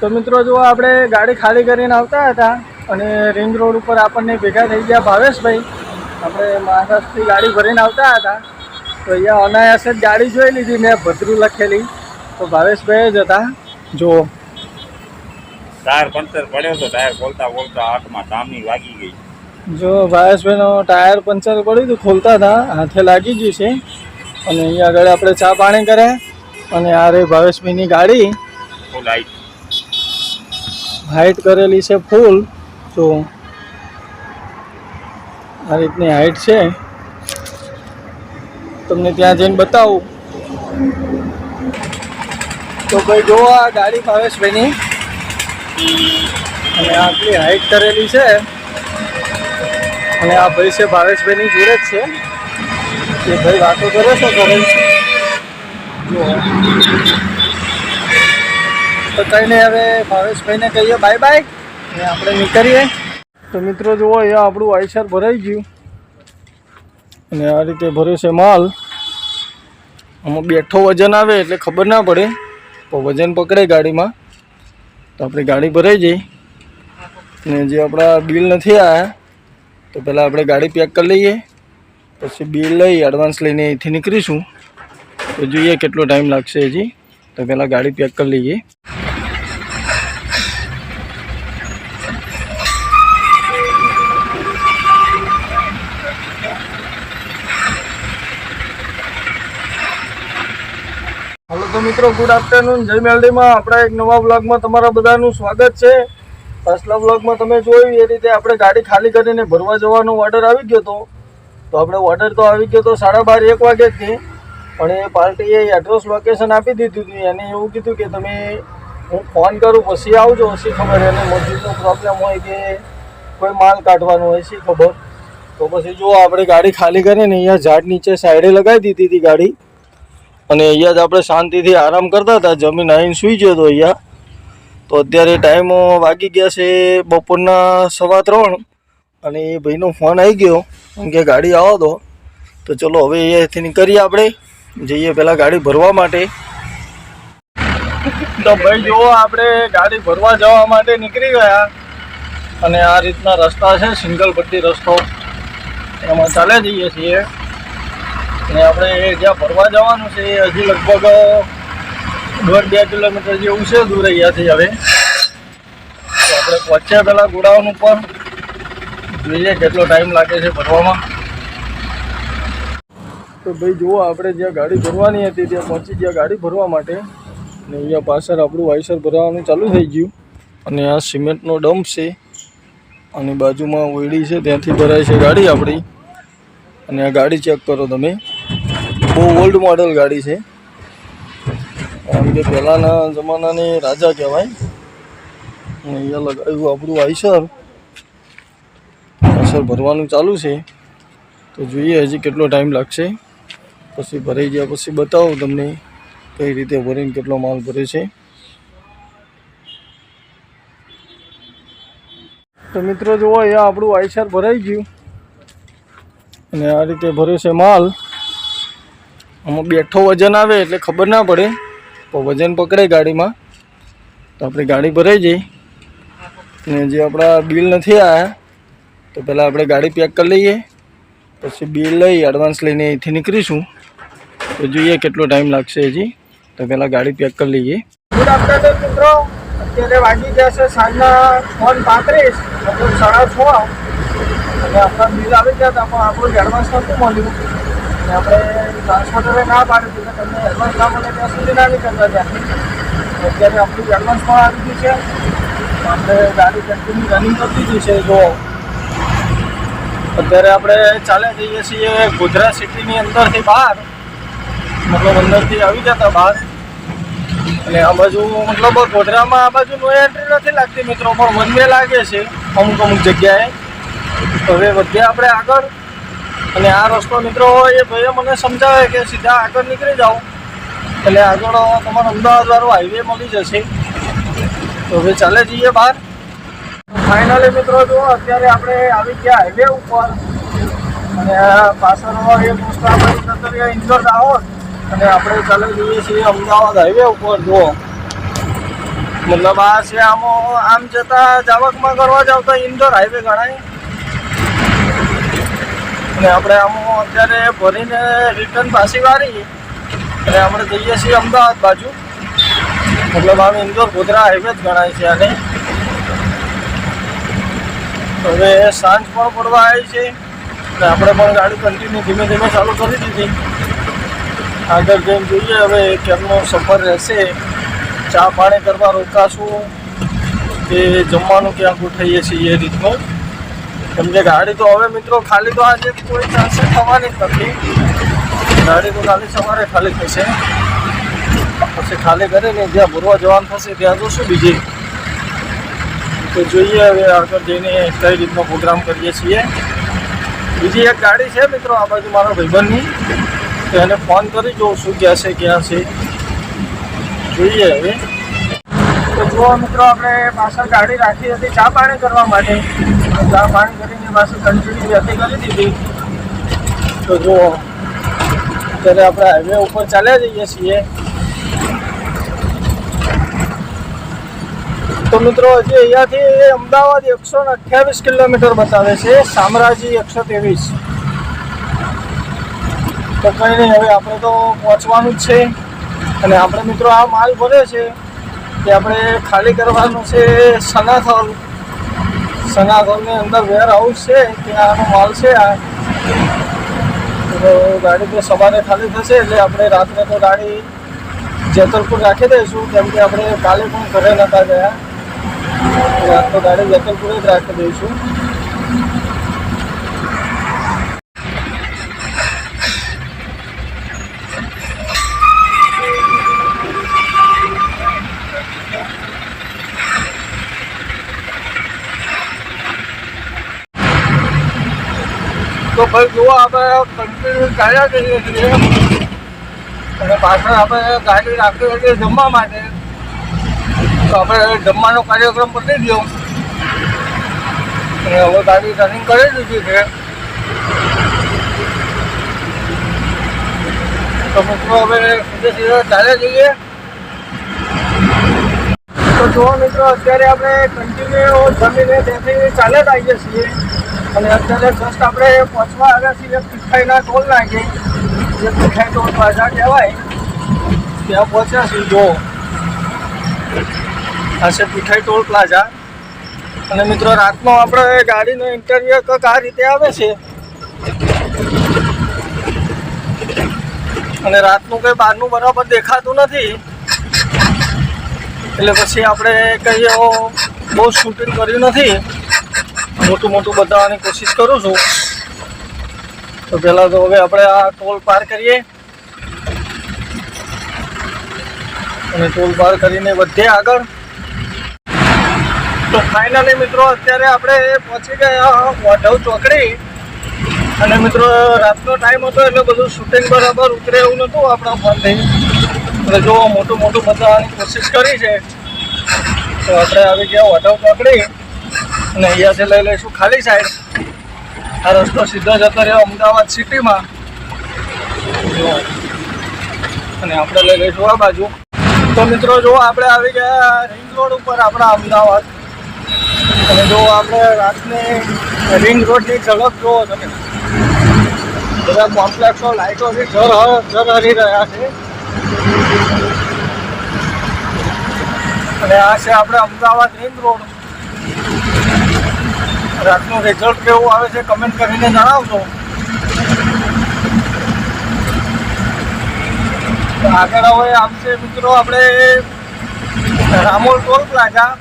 તો મિત્રો જો આપણે ગાડી ખાલી કરીને આવતા હતા અને રિંગ રોડ ઉપર આપણને ભેગા થઈ ગયા ભાવેશભાઈ. આપણે મહારાષ્ટ્રથી ગાડી ભરીને આવતા હતા. તો અહીંયા અનાયાસ જ ગાડી જોઈ લીધી મેં ભદ્રું લખેલી. તો ભાવેશભાઈ જ હતા. જો ટાયર પંચર પડ્યો તો ટાયર બોલતા બોલતા હાથમાં ટામી વાગી ગઈ. જો ભાવેશભાઈનો ટાયર પંચર પડ્યું હતું ખોલતા હતા. હાથે લાગી ગયું છે. અને અહીંયા આગળ આપણે ચા પાણી કર્યા અને આ રે ભાવેશભાઈની ગાડી. ફૂલ હાઈટ કરેલી છે ફૂલ તો આ રીતની હાઈટ છે. તમને ત્યાં જઈને બતાવું. તો ભાઈ જો આ ગાડી ભાવેશભાઈની અને આટલી હાઈટ કરેલી છે. અને આ ભાઈ છે ભાવેશભાઈની જોડે જ છે. એ ભાઈ વાતો કરે છે કરે જો. તો કંઈ નહીં હવે ભાવેશભાઈને કહીએ બાય બાય અને આપણે નીકળીએ. તો મિત્રો જુઓ, અહીંયા આપણું આઈસર ભરાઈ ગયું. અને આ રીતે ભર્યો છે માલ. આમાં બેઠો વજન આવે એટલે ખબર ના પડે તો વજન પકડે ગાડીમાં. તો આપણી ગાડી ભરાઈ જઈ અને જે આપણા બિલ નથી આવ્યા તો પહેલાં આપણે ગાડી પેક કરી લઈએ. પછી બિલ લઈ એડવાન્સ લઈને અહીંથી નીકળીશું. તો જોઈએ કેટલો ટાઈમ લાગશે હજી. તો પહેલાં ગાડી પેક કરી લઈએ. તો મિત્રો ગુડ આફ્ટરનૂન જય મેલડીમાં. આપણા એક નવા બ્લોગમાં તમારા બધાનું સ્વાગત છે. પાછલા બ્લોગમાં તમે જોયું એ રીતે આપણે ગાડી ખાલી કરીને ભરવા જવાનો ઓર્ડર આવી ગયો હતો. તો આપણે ઓર્ડર તો આવી ગયો તો સાડા બાર, એક વાગે જ પણ એ પાર્ટીએ એડ્રેસ લોકેશન આપી દીધું હતું. એને એવું કીધું કે તમે, હું ફોન કરું, પછી આવજો, પછી ખબર. એને મજૂરનો પ્રોબ્લેમ હોય કે કોઈ માલ કાઢવાનો હોય, શી ખબર. તો પછી જો આપણે ગાડી ખાલી કરીને અહીંયા ઝાડ નીચે સાઈડે લગાવી દીધી હતી ગાડી. અને અહીંયા જ આપણે શાંતિથી આરામ કરતા હતા. જમીન આવીને સૂઈ ગયો હતો અહીંયા. તો અત્યારે ટાઈમ વાગી ગયા છે બપોરના સવા ત્રણ અને એ ભાઈનો ફોન આવી ગયો એમ કે ગાડી આવો તો. તો ચલો હવે અહીંયાથી નીકળીએ આપણે. જઈએ પહેલાં ગાડી ભરવા માટે. તો ભાઈ જુઓ, આપણે ગાડી ભરવા જવા માટે નીકળી ગયા. અને આ રીતના રસ્તા છે સિંગલ પટ્ટી રસ્તો. એમાં ચાલે જઈએ છીએ. અને આપણે જ્યાં ફરવા જવાનું છે, એ હજી લગભગ દોઢ બે કિલોમીટર જેવું છે દૂર અહીંયાથી હવે. તો આપણે પહોંચ્યા પહેલાં ગોડાઉન ઉપર. જોઈએ કેટલો ટાઈમ લાગે છે ફરવામાં. તો ભાઈ જુઓ, આપણે જ્યાં ગાડી ભરવાની હતી, ત્યાં પહોંચી ગયા ગાડી ભરવા માટે. અને અહીંયા પાછળ આપણું વાયસર ભરવાનું ચાલુ થઈ ગયું. અને આ સિમેન્ટનો ડમ્પ છે. અને બાજુમાં ઓયડી છે, ત્યાંથી ભરાય છે ગાડી આપણી. અને આ ગાડી ચેક કરો તમે. બહુ ઓલ્ડ મોડલ ગાડી છે. કારણ કે પહેલાંના જમાનાની રાજા કહેવાય. અહીંયા લગાવ્યું આપણું આઈસર. આઈસર ભરવાનું ચાલુ છે. તો જોઈએ હજી કેટલો ટાઈમ લાગશે. પછી ભરાઈ ગયા પછી બતાવું તમને કઈ રીતે ભરીને કેટલો માલ ભરે છે. તો મિત્રો જુઓ, અહીંયા આપણું આઈસર ભરાઈ ગયું. અને આ રીતે ભર્યો છે માલ. આમાં બેઠો વજન આવે એટલે ખબર ના પડે તો વજન પકડે ગાડીમાં. તો આપણી ગાડી ભરાઈ જઈ. અને જે આપણા બિલ નથી આવ્યા તો પહેલાં આપણે ગાડી પેક કરી લઈએ. પછી બિલ લઈ એડવાન્સ લઈને અહીંથી નીકળીશું. તો જોઈએ કેટલો ટાઈમ લાગશે હજી. તો પહેલાં ગાડી પેક કરી લઈએ. ગુડ આફ્ટરનૂન મિત્રો. અત્યારે વાગી છે સાંજના ફોન પાંત્રીસ. લગભગ સાડા છ. અને આપણા બિલ આવી ગયા હતા, પણ આપણું એડવાન્સ નહોતું મળ્યું. આપણે ટ્રાન્સપોર્ટરે ના પાડી દીધું કે તમને એડવાન્સ ના મળે ત્યાં સુધી ના નીકળતા ત્યાંથી અત્યારે આપણું એડવાન્સ પણ આવી ગયું છે આપણે ગાડી કન્ટિન્યુ રનિંગ કરી દીધી છે જો અત્યારે આપણે ચાલે જઈએ છીએ ગોધરા સિટીની અંદરથી બહાર. મતલબ અંદરથી આવી જતા બહાર. અને આ બાજુ મતલબ ગોધરામાં આ બાજુ નો એન્ટ્રી નથી લાગતી મિત્રો, પણ વન વે લાગે છે અમુક અમુક જગ્યાએ. તો હવે વધ્યા આપણે આગળ. અને આ રસ્તો મિત્રો એ ભાઈએ મને સમજાવે કે સીધા આગળ નીકળી જાઓ. એટલે આગળ તમારો અમદાવાદવાળો હાઈવે મળી જશે. તો હવે ચાલે જઈએ બહાર. ફાઇનલી મિત્રો જો અત્યારે આપણે આવી ગયા હાઈવે ઉપર. અને પાછળનો એ આપણે ઇન્દોર દાહોદ અને આપણે ચાલે જઈએ છીએ અમદાવાદ હાઈવે ઉપર, જુઓ. મતલબ આ છે આમ આમ જતા જાવકમાં કરવા જાવ તો ઇન્ડોર હાઈવે ગણાય. અને આપણે આમ અત્યારે ભરીને રિટર્ન પાછી વાળી. અને આપણે જઈએ છીએ અમદાવાદ બાજુ. મતલબ આમ ઇન્દોર ગોધરા હાઈવે જ ગણાય છે આને. હવે સાંજ પણ પડવા આવી છે. અને આપણે પણ ગાડી કન્ટિન્યુ ધીમે ધીમે ચાલુ કરી દીધી. આગળ જઈને જોઈએ હવે કેમનો સફર રહેશે. ચા પાણી કરવા રોકાશું. કે જમવાનું ક્યાં ગોઠવીએ છીએ એ રીતનું. કેમ કે ગાડી તો હવે મિત્રો ખાલી તો આજે કોઈ ચાન્સ થવાની જ નથી. ગાડી તો ખાલી સવારે ખાલી થશે. પછી ખાલી કરીને જ્યાં ભરવા જવાનું થશે ત્યાં જોશું બીજી. તો જોઈએ હવે આગળ જઈને કઈ રીતનો પ્રોગ્રામ કરીએ છીએ. બીજી એક ગાડી છે મિત્રો, આ બાજુ મારા ભાઈબંધની. તો એને ફોન કરી જોઉં શું ક્યાં છે ક્યાં છે. જોઈએ હવે. જુઓ મિત્રો, આપણે પાછળ ગાડી રાખી હતી ચા પાણી કરવા માટે. ચા પાણી કરીને પાછળ કન્ટિન્યુ જતી કરી દીધી. તો જુઓ, અત્યારે આપણે હાઈવે ઉપર ચાલ્યા જઈએ છીએ. તો મિત્રો, હજી અહીંયાથી અમદાવાદ એકસો ને અઠ્યાવીસ કિલોમીટર બતાવે છે સામ્રાજી એકસો ત્રેવીસ. તો કંઈ નહીં, હવે આપણે તો પહોંચવાનું જ છે. અને આપણે મિત્રો, આ માલ ભરે છે. કે આપણે ખાલી કરવાનું છે સનાથોલ. સનાથોલની અંદર વેર હાઉસ છે, ત્યાં આનો માલ છે. આ તો ગાડી તો સવારે ખાલી થશે, એટલે આપણે રાત્રે તો ગાડી જેતલપુર રાખી દઈશું, કેમ કે આપણે કાલે પણ ઘરે નહોતા ગયા. રાત તો ગાડી જેતલપુર જ રાખી દઈશું. તો ભાઈ જુઓ, આપણે કન્ટિન્યુ ચાલ્યા જઈએ છીએ. અને પાછળ આપણે ગાડી રાખી હતી જમવા માટે. તો આપણે જમવાનો કાર્યક્રમ પતી ગયો. અને હવે ગાડી રનિંગ કરી દીધી છે. તો મિત્રો, હવે સીધે સીધા ચાલ્યા જઈએ. તો જુઓ મિત્રો, અત્યારે આપણે કન્ટિન્યુ જમીને ત્યાંથી ચાલ્યા જ આવીએ છીએ. અને અત્યારે જસ્ટ આપણે પહોંચવા આવ્યા છીએ પીઠાઈના ટોલ નાખી જે પીઠાઈ ટોલ પ્લાઝા કહેવાય, ત્યાં પહોંચ્યા છીએ જો આ છે પીઠાઈ ટોલ પ્લાઝા. અને મિત્રો, રાતનો આપણે ગાડીનો ઇન્ટરવ્યુ કંઈક આ રીતે આવે છે? અને રાતનું કંઈ બહારનું બરાબર દેખાતું નથી. એટલે પછી આપણે કંઈ બહુ શૂટિંગ કર્યું નથી. મોટું મોટું બતાવવાની કોશિશ કરું છું. તો પહેલાં તો હવે આપણે આ ટોલ પાર કરીએ. અને ટોલ પાર કરીને વધીએ આગળ. તો ફાઇનલી મિત્રો, અત્યારે આપણે પહોંચી ગયા વાઢવ ચોકડી. અને મિત્રો, રાતનો ટાઈમ હતો એટલે બધું શૂટિંગ બરાબર ઉતરે એવું નહોતું, આપણા ફોનથી. એટલે જો મોટું મોટું બતાવવાની કોશિશ કરી છે. તો આપણે આવી ગયા વાઢવ ચોકડી. અને અહીંયાથી લઈ લઈશું ખાલી સાઈડ આ રસ્તો સીધો જતો રહ્યો અમદાવાદ સિટીમાં. અને આપણે લઈ લઈશું આ બાજુ. તો મિત્રો જો આપણે આવી ગયા રિંગ રોડ ઉપર આપણા અમદાવાદ. અને જો આપણે રાતની રિંગ રોડની ઝડપ જુઓ તમે. બધા કોમ્પ્લેક્સો લાઇટોથી જર હરી રહ્યા છે. અને આ છે આપણે અમદાવાદ રિંગ રોડ રાતનું રિઝલ્ટ કેવું આવે છે કમેન્ટ કરીને જણાવજો. આગળ હવે આવશે મિત્રો આપણે રામોલ ટોલ પ્લાઝા.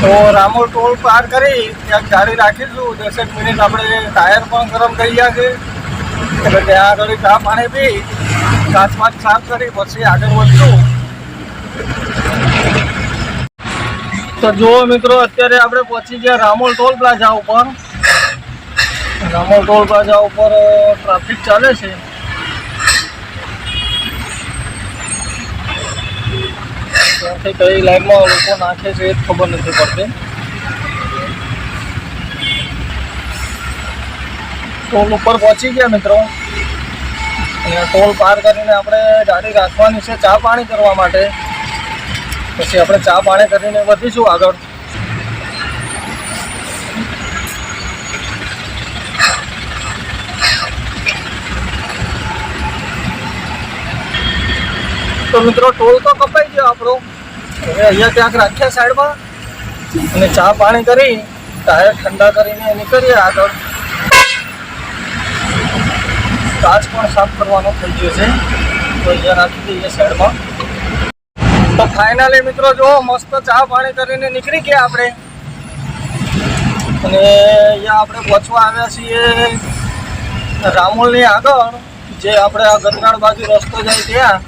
તો રામોલ ટોલ પાર કરી, ત્યાં ગાડી રાખીશું. દસેક મિનિટ આપણે ટાયર પણ ગરમ થઈ ગયા છે. એટલે ત્યાં આગળ ચા પાણી પી કાચ પાંચ સાફ કરી, પછી આગળ વધશું. તો જુઓ મિત્રો, અત્યારે આપણે પહોંચી ગયા રામોલ ટોલ પ્લાઝા ઉપર. રામોલ ટોલ પ્લાઝા ઉપર ટ્રાફિક ચાલે છે. કઈ લાઈનમાં લોકો નાખે છે એ જ ખબર નથી પડતી. ટોલ ઉપર પહોંચી ગયા મિત્રો. અહીંયા ટોલ પાર કરીને આપણે ગાડી રાખવાની છે ચા પાણી કરવા માટે. પછી આપણે ચા પાણી કરીને વધીશું આગળ. તો મિત્રો, ટોલ તો કપાઈ ગયો આપણો. હવે અહીંયા ક્યાંક રાખ્યા સાઈડમાં. અને ચા પાણી કરી, ટાયર ઠંડા કરીને નીકળીએ આગળ. કાચ પણ સાફ કરવાનો થઈ ગયો છે. તો અહીંયા રાખી દઈએ સાઈડમાં. તો ફાઇનલી મિત્રો જો મસ્ત ચા પાણી કરીને નીકળી ગયા આપણે. અને અહીંયા આપણે પહોંચવા આવ્યા છીએ રામોલની આગળ, જે આપણે આ ગંદરાળ બાજુ રસ્તો જાય ત્યાં.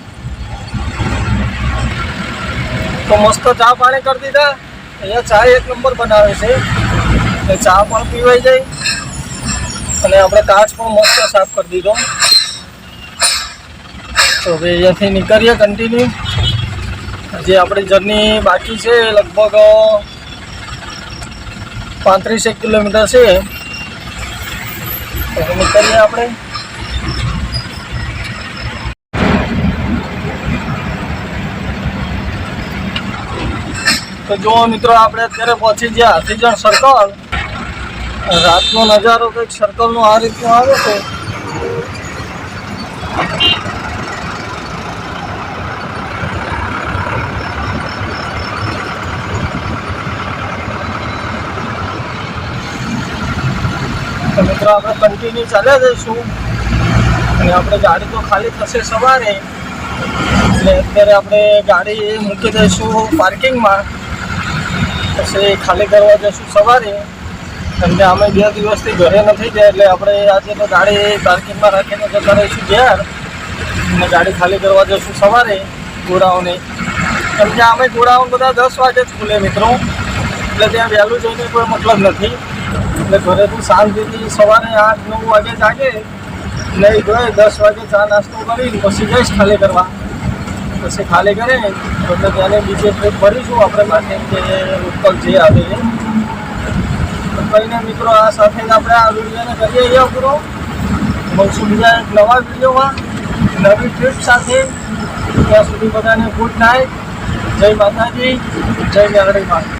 તો મસ્ત ચા પાણી કરી દીધા. અહીંયા ચા એક નંબર બનાવે છે. એટલે ચા પણ પીવાઈ જાય. અને આપણે કાચ પણ મસ્ત સાફ કરી દીધો. તો હવે અહીંયાથી નીકળીએ કન્ટિન્યુ જે આપણી જર્ની બાકી છે, લગભગ પાંત્રીસેક કિલોમીટર છે. નીકળીએ આપણે. તો જો મિત્રો, આપણે અત્યારે પહોંચી ગયા હાથીજણ સર્કલ રાતનો નજારો કંઈક સર્કલનો આ રીતનો આવે છે. તો આપણે કન્ટિન્યુ ચાલ્યા જઈશું અને આપણે ગાડી તો ખાલી થશે સવારે. એટલે અત્યારે આપણે ગાડી મૂકી દઈશું પાર્કિંગમાં. પછી ખાલી કરવા જઈશું સવારે. કેમ કે અમે બે દિવસથી ઘરે નથી ગયા, એટલે આપણે આજે તો ગાડી પાર્કિંગમાં રાખીને જતા રહીશું ઘેર. અને ગાડી ખાલી કરવા જઈશું સવારે ગોડાઓને કેમ કે અમે ગોડાઉન બધા દસ વાગે જ ખુલે મિત્રો. એટલે ત્યાં વહેલું જઈને કોઈ મતલબ નથી. એટલે ઘરેથી શાંતિથી સવારે આઠ, નવ વાગે જાગે. નહીં જોઈએ દસ વાગે ચા નાસ્તો કરી પછી જઈશ ખાલી કરવા. પછી ખાલી કરે એટલે ત્યારે બીજી ટ્રીપ ભરીશું આપણે માટે કે લોકલ જે આવે એ. કહીને મિત્રો આ સાથે જ આપણે આ વિડીયોને કરીએ અહીંયા પૂરો. મળશું બીજા એક નવા વિડીયોમાં. નવી ટ્રીપ સાથે. ત્યાં સુધી બધાને ગુડ નાઇટ જય માતાજી. જય મેરડીમાં